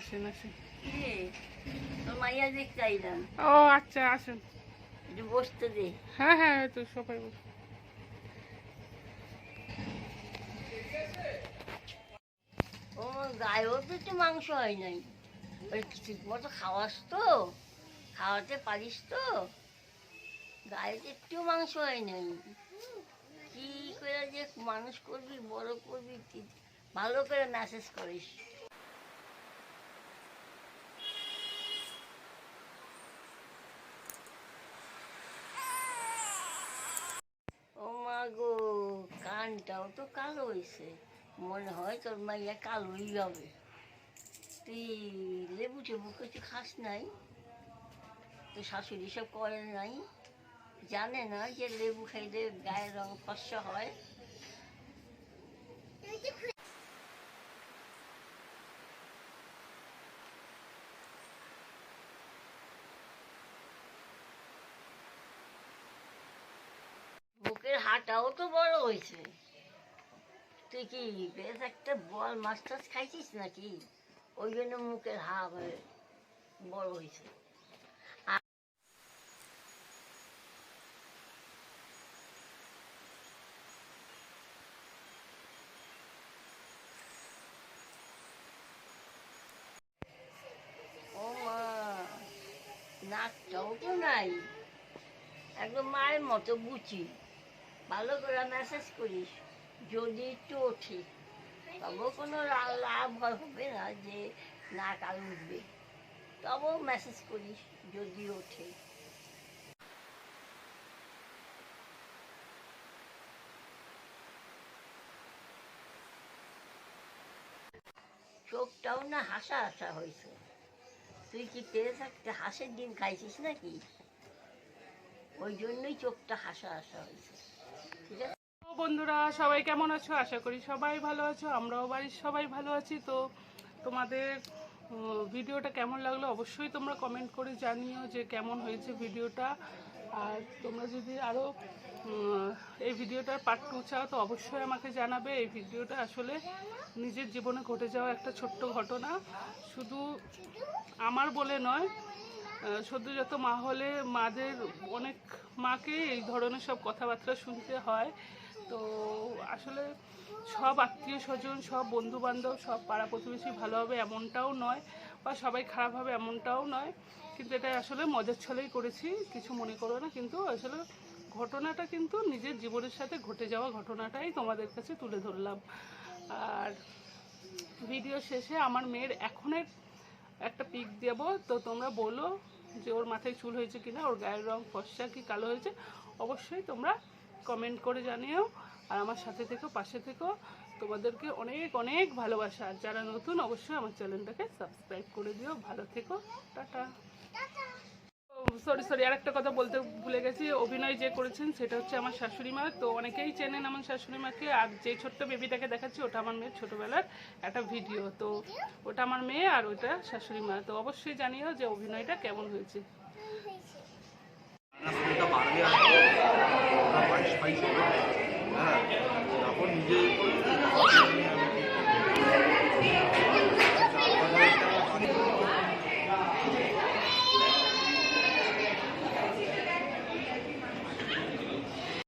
আসেন আসেন। ও আচ্ছা আসেন। বসতে দে। হ্যাঁ হ্যাঁ তো সবাই বসে। ও গায়েও তো একটু মাংস হয় নাই। ওই ঠিক মতো খাওয়াস তো। খাওয়াতে পারিস তো। গায়ে তো একটু মাংস হয় নাই। কি করে যে মানুষ করবি বড় করবি ভালো করে মেসেজ করিস ও মা গো কানটাও তো কালো হয়েছে মনে হয় তোর মাইয়া কালোই হবে। তুই লেবু টেবু কিছু খাস নাই? তো শাশুড়ি সব করে নাই। জানে না যে লেবু খাইলে গায়ের রং ফসা হয়। বুকের হাটাও তো বড় হয়েছে তুই কি বেশ একটা বল মাছ টাছ খাইছিস নাকি? ওই জন্য মুখের হাব বড় হয়েছে নাকটাও তো নাই। একদম মায়ের মতো বুচি। ভালো করে মেসেজ করিস। যদি একটু ওঠে তবু কোনো লাভ হবে না যে নাক আর উঠবে। তবুও মেসেজ করিস, যদি ওঠে। চোখটাও না হাসা হাসা হয়েছে। তুই কি পেয়ে থাকতে হাসের ডিম খাইছিস নাকি? ওই জন্যই চোখটা হাসা হাসা হয়েছে। ঠিক আছে? বন্ধুরা, সবাই কেমন আছো? আশা করি সবাই ভালো আছো, আমরাও বাড়ির সবাই ভালো আছি। তো তোমাদের ভিডিওটা কেমন লাগল অবশ্যই তোমরা কমেন্ট করে জানিও যে কেমন হয়েছে ভিডিওটা। আর তোমরা যদি আরও এই ভিডিওটার পার্ট টু চাও, তো অবশ্যই আমাকে জানাবে। এই ভিডিওটা আসলে নিজের জীবনে ঘটে যাওয়া একটা ছোট্ট ঘটনা। শুধু আমার বলে নয় সদ্যজাত মা হলে মাদের অনেক মাকে এই ধরনের সব কথাবার্তা শুনতে হয়। তো আসলে সব আত্মীয় স্বজন, সব বন্ধু বান্ধব সব পাড়া প্রতিবেশী ভালো হবে এমনটাও নয় বা সবাই খারাপ হবে এমনটাও নয়। কিন্তু এটা আসলে মজার ছলেই করেছি, কিছু মনে করো না। কিন্তু আসলে ঘটনাটা কিন্তু নিজের জীবনের সাথে ঘটে যাওয়া ঘটনাটাই তোমাদের কাছে তুলে ধরলাম। আর ভিডিও শেষে আমার মেয়ের এখনের একটা পিক দেবো। তো তোমরা বলো যে ওর মাথায় চুল হয়েছে কিনা, ওর গায়ের রং ফর্সা কি কালো হয়েছে? অবশ্যই তোমরা কমেন্ট করে জানিও। আর আমার সাথে থেকো, পাশে থেকো। তোমাদেরকে অনেক অনেক ভালোবাসা। আর যারা নতুন, অবশ্যই আমার চ্যানেলটাকে সাবস্ক্রাইব করে দিও। ভালো থেকো। টাটা। সরি সরি আর একটা কথা বলতে ভুলে গেছি। অভিনয় যে করেছেন, সেটা হচ্ছে আমার শাশুড়ি মা। তো অনেকেই চেনেন আমার শাশুড়ি মাকে। আর যে ছোট্ট বেবিটাকে দেখাচ্ছি, ওটা আমার মেয়ের ছোটোবেলার একটা ভিডিও। তো ওটা আমার মেয়ে আর ওটা শাশুড়ি মা। তো অবশ্যই জানিও যে অভিনয়টা কেমন হয়েছে।